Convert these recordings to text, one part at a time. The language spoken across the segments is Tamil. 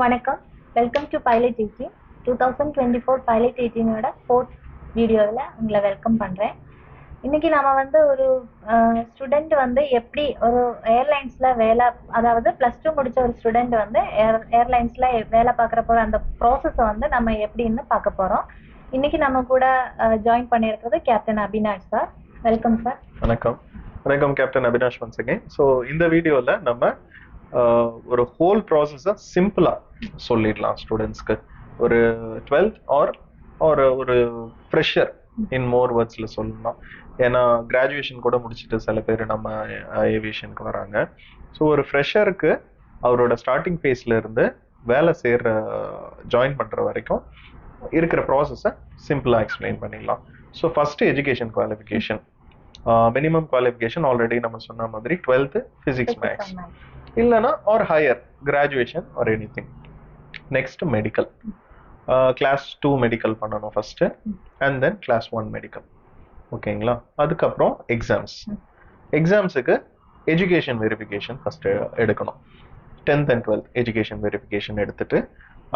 வணக்கம். Welcome to pilot teaching two thousand twenty four pilot டீச்சிங்கோட fourth வீடியோவில் உங்களை வெல்கம் பண்ணுறேன் இன்னைக்கு நம்ம வந்து ஒரு ஸ்டூடெண்ட் வந்து எப்படி ஒரு ஏர்லைன்ஸில் வேலை அதாவது ப்ளஸ் டூ முடிச்ச ஒரு ஸ்டூடெண்ட் வந்து ஏர் ஏர்லைன்ஸில் வேலை பார்க்குறப்போ அந்த ப்ராசஸை வந்து நம்ம எப்படின்னு பார்க்க போகிறோம் இன்னைக்கு நம்ம கூட ஜாயின் பண்ணியிருக்கிறது captain Abinash sir welcome sir வணக்கம். வணக்கம் captain Abinash once again so இந்த வீடியோவில் நம்ம ஒரு ஹோல் ப்ராசஸை சிம்பிளாக சொல்லிடலாம் ஸ்டூடெண்ட்ஸ்க்கு ஒரு டுவெல்த் ஆர் ஒரு ஒரு ஃப்ரெஷர் இன் மோர் வேர்ட்ஸில் சொல்லலாம் ஏன்னா கிராஜுவேஷன் கூட முடிச்சுட்டு சில பேர் நம்ம ஏவியேஷனுக்கு வராங்க. ஸோ ஒரு ஃப்ரெஷருக்கு அவரோட ஸ்டார்டிங் ஃபேஸ்ல இருந்து வேலை செய்கிற ஜாயின் பண்ணுற வரைக்கும் இருக்கிற ப்ராசஸை சிம்பிளாக எக்ஸ்பிளைன் பண்ணிடலாம். So first education qualification minimum qualification already நம்ம சொன்ன மாதிரி டுவெல்த்து ஃபிசிக்ஸ் மேக்ஸ் இல்லைன்னா or higher graduation or anything next medical class two medical பண்ணணும் first and then class one medical ஓகேங்களா? அதுக்கப்புறம் எக்ஸாம்ஸ் எக்ஸாம்ஸுக்கு எஜுகேஷன் வெரிஃபிகேஷன் ஃபர்ஸ்ட் எடுக்கணும். Tenth and twelfth education verification எடுத்துட்டு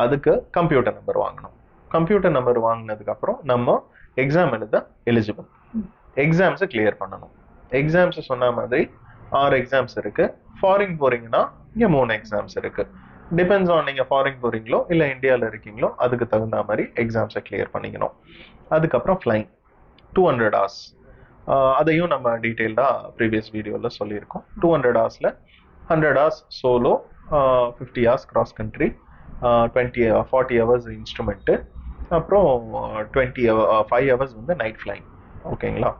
அதுக்கு கம்ப்யூட்டர் நம்பர் வாங்கணும். கம்ப்யூட்டர் நம்பர் வாங்கினதுக்கப்புறம் நம்ம எக்ஸாம் எழுத எலிஜிபிள் எக்ஸாம்ஸை கிளியர் பண்ணணும். எக்ஸாம்ஸ் சொன்ன மாதிரி ஆறு எக்ஸாம்ஸ் இருக்கு. ஃபாரின் போறீங்கன்னா இங்க மூணு எக்ஸாம்ஸ் இருக்கு. டிபெண்ட்ஸ் ஆன் நீங்க ஃபாரின் போறீங்களோ இல்ல இந்தியாவில் இருக்கீங்களோ அதுக்கு தகுந்த மாதிரி எக்ஸாம்ஸை கிளியர் பண்ணிக்கணும். அதுக்கப்புறம் ஃப்ளைங் டூ ஹண்ட்ரட் ஹவர்ஸ் அதையும் நம்ம டீட்டெயில்டாக ப்ரீவியஸ் வீடியோவில் சொல்லியிருக்கோம். டூ ஹண்ட்ரட் ஹவர்ஸில் hundred hours solo fifty hours cross country twenty forty hours instrument அப்புறம் டுவெண்ட்டி ஃபைவ் ஹவர்ஸ் வந்து நைட் ஃப்ளைங் ஓகேங்களா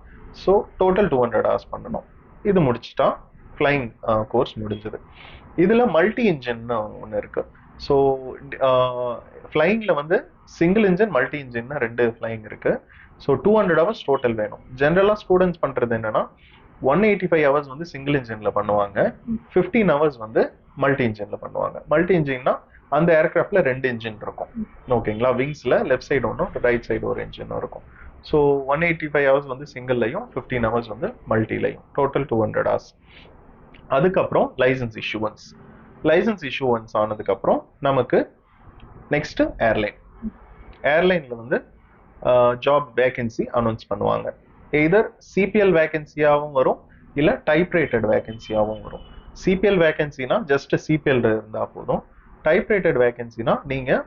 so total two hundred hours பண்ணணும். இது முடிச்சுட்டா ஃப்ளைங் கோர்ஸ் uh, முடிஞ்சது. இதில் மல்டி இன்ஜின்னு ஒன்று இருக்கு. ஸோ ஃப்ளைங்கில் uh, வந்து சிங்கிள் இன்ஜின் மல்டி இன்ஜின் ரெண்டு ஃப்ளைங் இருக்கு. So two hundred hours total வேணும். ஜென்ரலாக ஸ்டூடெண்ட்ஸ் பண்ணுறது என்னன்னா ஒன் எயிட்டி ஃபைவ் ஹவர்ஸ் வந்து சிங்கிள் இன்ஜினில் பண்ணுவாங்க. ஃபிஃப்டீன் ஹவர்ஸ் வந்து மல்டி இன்ஜினில் பண்ணுவாங்க. மல்டி இன்ஜின்னா அந்த ஏர்க்ராஃப்டில் ரெண்டு இன்ஜின் இருக்கும். ஓகேங்களா விங்ஸ்ல லெஃப்ட் சைடு ஒன்றும் ரைட் சைடு ஒரு இன்ஜின் இருக்கும். So one eighty five hours வந்து சிங்கிள்லையும் ஃபிஃப்டீன் ஹவர்ஸ் வந்து மல்டிலையும் டோட்டல் டூ ஹண்ட்ரட் ஹவர்ஸ் அதுக்கப்புறம் லைசன்ஸ் இஷ்யூவன்ஸ் லைசன்ஸ் இஷ்யூவன்ஸ் ஆனதுக்கப்புறம் நமக்கு நெக்ஸ்ட்டு ஏர்லைன் ஏர்லைனில் வந்து ஜாப் வேகன்சி அனௌன்ஸ் பண்ணுவாங்க. எய்தர் சிபிஎல் வேகன்சியாகவும் வரும் இல்லை டைப்ரைட்டட் வேகன்சியாகவும் வரும். சிபிஎல் வேகன்சினா ஜஸ்ட் சிபிஎல் இருந்தால் போதும். டைப்ரைட்டட் வேகன்சினா நீங்கள்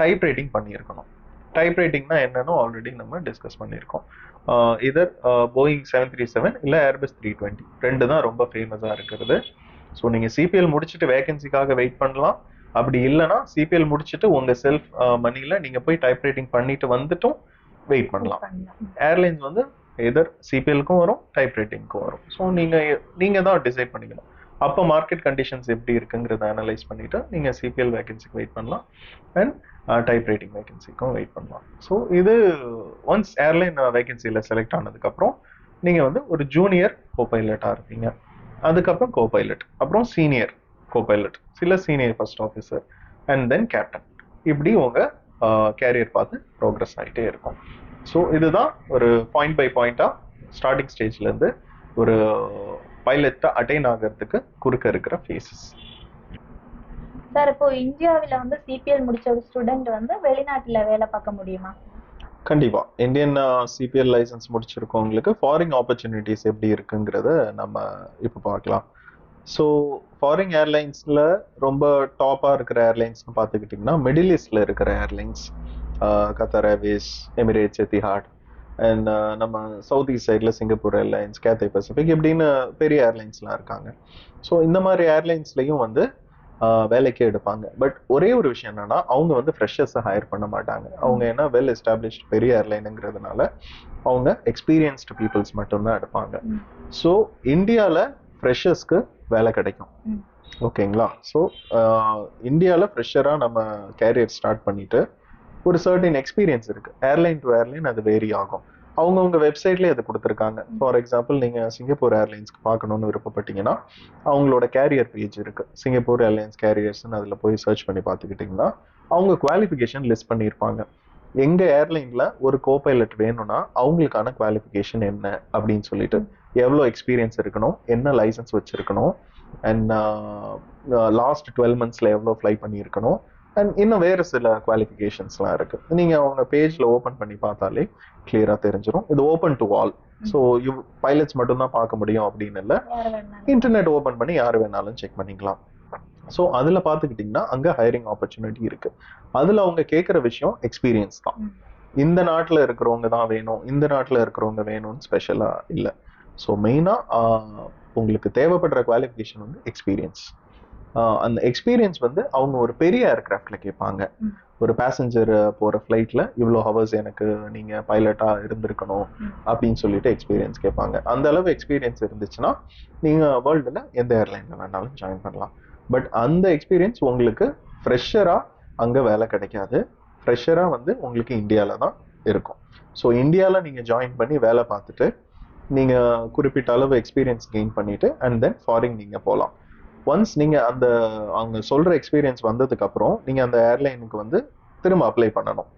டைப்ரைட்டிங் பண்ணியிருக்கணும். டைப்ரைட்டிங்னா என்னன்னு ஆல்ரெடி நம்ம டிஸ்கஸ் பண்ணியிருக்கோம். Either Boeing seven three seven இல்லை ஏர்பஸ் த்ரீ டுவெண்ட்டி ரெண்டு தான் ரொம்ப ஃபேமஸாக இருக்கிறது. ஸோ நீங்கள் சிபிஎல் முடிச்சுட்டு வேகன்சிக்காக வெயிட் பண்ணலாம். அப்படி இல்லைன்னா சிபிஎல் முடிச்சுட்டு உங்கள் செல்ஃப் மணியில் நீங்கள் போய் டைப் ரைட்டிங் பண்ணிட்டு வந்துட்டும் வெயிட் பண்ணலாம். ஏர்லைன்ஸ் வந்து எதர் சிபிஎல்க்கும் வரும் டைப் ரைட்டிங்க்கும் வரும். ஸோ நீங்கள் நீங்கள் தான் டிசைட் பண்ணிக்கணும். அப்போ மார்க்கெட் கண்டிஷன்ஸ் எப்படி இருக்குங்கிறத அனலைஸ் பண்ணிவிட்டு நீங்கள் சிபிஎல் வேகன்சிக்கு வெயிட் பண்ணலாம். அண்ட் டைப் ரைட்டிங் வேகன்சிக்கும் வெயிட் பண்ணலாம். ஸோ இது ஒன்ஸ் ஏர்லைன் வேகன்சியில் செலக்ட் ஆனதுக்கப்புறம் நீங்கள் வந்து ஒரு ஜூனியர் கோ பைலட்டாக இருப்பீங்க. அதுக்கப்புறம் கோ பைலட் அப்புறம் சீனியர் கோ பைலட் சில senior first officer and then captain இப்படி உங்கள் கேரியர் பார்த்து ப்ரோக்ரஸ் ஆகிட்டே இருக்கும். ஸோ இதுதான் ஒரு பாயிண்ட் பை பாயிண்ட்டாக ஸ்டார்டிங் ஸ்டேஜ்லேருந்து ஒரு பைலட்டை அட்டைன் ஆகிறதுக்கு குறுக்க இருக்கிற ஃபேஸஸ் சார் இப்போ இந்தியாவில் வந்து சிபிஎல் முடிச்ச ஒரு ஸ்டூடெண்ட் வந்து வெளிநாட்டுல வேலை பார்க்க முடியுமா? கண்டிப்பா. இந்தியன் சிபிஎல் லைசன்ஸ் முடிச்சிருக்கவங்களுக்கு ஃபாரின் ஆப்பர்ச்சுனிட்டிஸ் எப்படி இருக்குங்கிறத நம்ம இப்போ பார்க்கலாம். ஸோ ஃபாரின் ஏர்லைன்ஸில் ரொம்ப டாப்பாக இருக்கிற ஏர்லைன்ஸ்னு பார்த்துக்கிட்டிங்கன்னா மிடில் ஈஸ்டில் இருக்கிற airlines Qatar Airways Emirates Etihad and நம்ம சவுத் ஈஸ்ட் சைடில் சிங்கப்பூர் ஏர்லைன்ஸ் கேத்தே பசிபிக் இப்படின்னு பெரிய ஏர்லைன்ஸ்லாம் இருக்காங்க. ஸோ இந்த மாதிரி ஏர்லைன்ஸ்லையும் வந்து வேலைக்கு எடுப்பாங்க. பட் ஒரே ஒரு விஷயம் என்னன்னா அவங்க வந்து ஃப்ரெஷர்ஸை ஹையர் பண்ண மாட்டாங்க. அவங்க என்ன வெல் எஸ்டாப்ளிஷ்ட் பெரிய ஏர்லைனுங்கிறதுனால அவங்க எக்ஸ்பீரியன்ஸ்டு பீப்புள்ஸ் மட்டும்தான் எடுப்பாங்க. ஸோ இந்தியாவில் ஃப்ரெஷர்ஸ்க்கு வேலை கிடைக்கும். ஓகேங்களா ஸோ இந்தியாவில் ஃப்ரெஷராக நம்ம கேரியர் ஸ்டார்ட் பண்ணிட்டு ஒரு சர்டின் எக்ஸ்பீரியன்ஸ் இருக்கு. ஏர்லைன் டு ஏர்லைன் அது வேரி ஆகும். அவங்கவுங்க வெப்சைட்லேயே அது கொடுத்துருக்காங்க. ஃபார் எக்ஸாம்பிள் நீங்கள் சிங்கப்பூர் ஏர்லைன்ஸ்க்கு பார்க்கணுன்னு விருப்பப்பட்டீங்கன்னா அவங்களோட கேரியர் பேஜ் இருக்கு. சிங்கப்பூர் ஏர்லைன்ஸ் கேரியர்ஸ்னு அதில் போய் சர்ச் பண்ணி பார்த்துக்கிட்டிங்கன்னா அவங்க குவாலிஃபிகேஷன் லிஸ்ட் பண்ணியிருப்பாங்க. எங்க ஏர்லைன்ல ஒரு கோ பைலட் வேணும்னா அவங்களுக்கான குவாலிஃபிகேஷன் என்ன அப்படின்னு சொல்லிட்டு எவ்வளோ எக்ஸ்பீரியன்ஸ் இருக்கணும் என்ன லைசன்ஸ் வச்சிருக்கணும் அண்ட் லாஸ்ட் டுவெல் மந்த்ஸ்ல எவ்வளோ ஃப்ளை பண்ணியிருக்கணும் அண்ட் இன்னும் வேறு சில குவாலிஃபிகேஷன்ஸ்லாம் இருக்கு. நீங்க அவங்க பேஜ்ல ஓபன் பண்ணி பார்த்தாலே கிளியரா தெரிஞ்சிடும் இது ஓப்பன் டு ஆல் ஸோ இவ் பைலட்ஸ் மட்டும்தான் பார்க்க முடியும் அப்படின்னு இல்லை. இன்டர்நெட் ஓபன் பண்ணி யார் வேணாலும் செக் பண்ணிக்கலாம். ஸோ அதில் பார்த்துக்கிட்டிங்கன்னா அங்கே ஹையரிங் ஆப்பர்ச்சுனிட்டி இருக்கு. அதில் அவங்க கேட்குற விஷயம் எக்ஸ்பீரியன்ஸ் தான். இந்த நாட்டில் இருக்கிறவங்க தான் வேணும். இந்த நாட்டில் இருக்கிறவங்க வேணும்னு ஸ்பெஷலாக இல்லை. ஸோ மெயினாக உங்களுக்கு தேவைப்படுற குவாலிஃபிகேஷன் வந்து எக்ஸ்பீரியன்ஸ் அந்த எக்ஸ்பீரியன்ஸ் வந்து அவங்க ஒரு பெரிய ஏர்கிராஃப்ட்ல கேட்பாங்க. ஒரு பேசஞ்சர் போகிற ஃப்ளைட்டில் இவ்வளோ ஹவர்ஸ் எனக்கு நீங்கள் பைலட்டாக இருந்திருக்கணும். அப்படின்னு சொல்லிட்டு எக்ஸ்பீரியன்ஸ் கேட்பாங்க அந்த அளவு எக்ஸ்பீரியன்ஸ் இருந்துச்சுன்னா நீங்கள் வேர்ல்டில் எந்த ஏர்லைனில் வேணாலும் ஜாயின் பண்ணலாம். பட் அந்த எக்ஸ்பீரியன்ஸ் உங்களுக்கு ஃப்ரெஷராக அங்கே வேலை கிடைக்காது. ஃப்ரெஷராக வந்து உங்களுக்கு இந்தியாவில் தான் இருக்கும். ஸோ இந்தியாவில் நீங்கள் ஜாயின் பண்ணி வேலை பார்த்துட்டு நீங்கள் குறிப்பிட்ட அளவு எக்ஸ்பீரியன்ஸ் கெயின் பண்ணிட்டு அண்ட் தென் ஃபாரின் நீங்கள் போகலாம் ஒன்ஸ் நீங்கள் அந்த அவங்க சொல்கிற எக்ஸ்பீரியன்ஸ் வந்ததுக்கப்புறம் நீங்கள் அந்த ஏர்லைனுக்கு வந்து திரும்ப அப்ளை பண்ணணும்.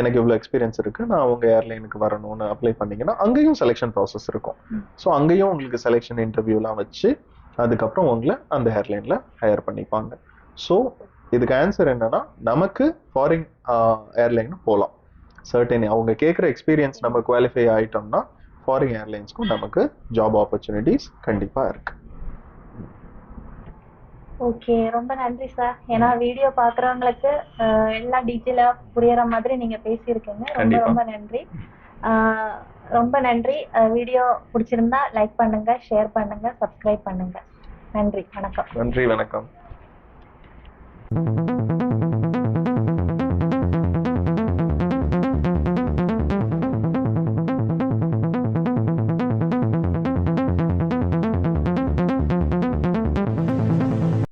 எனக்கு இவ்வளோ எக்ஸ்பீரியன்ஸ் இருக்கு நான் உங்க ஏர்லைனுக்கு வரணும்னு அப்ளை பண்ணீங்கன்னா அங்கேயும் செலெக்ஷன் ப்ராசஸ் இருக்கும். ஸோ அங்கேயும் உங்களுக்கு செலெக்ஷன் இன்டர்வியூலாம் வச்சு அதுக்கப்புறம் உங்களை அந்த ஏர்லைன்ல ஹையர் பண்ணிப்பாங்க. ஸோ இதுக்கு ஆன்சர் என்னன்னா நமக்கு ஃபாரின் ஏர்லைன் போகலாம் சர்டன் அவங்க கேட்குற எக்ஸ்பீரியன்ஸ் நம்ம குவாலிஃபை ஆயிட்டோம்னா ஃபாரின் ஏர்லைன்ஸ்க்கும் நமக்கு ஜாப் ஆப்பர்ச்சுனிட்டிஸ் கண்டிப்பா இருக்கு. ஓகே ரொம்ப நன்றி சார் ஏன்னா வீடியோ பாக்குறவங்களுக்கு அஹ், எல்லாம் டீட்டெயிலா புரியற மாதிரி நீங்க பேசியிருக்கீங்க. ரொம்ப. ரொம்ப நன்றி. ரொம்ப நன்றி. வீடியோ பிடிச்சிருந்தா லைக் பண்ணுங்க ஷேர் பண்ணுங்க சப்ஸ்கிரைப் பண்ணுங்க. நன்றி வணக்கம். நன்றி வணக்கம்.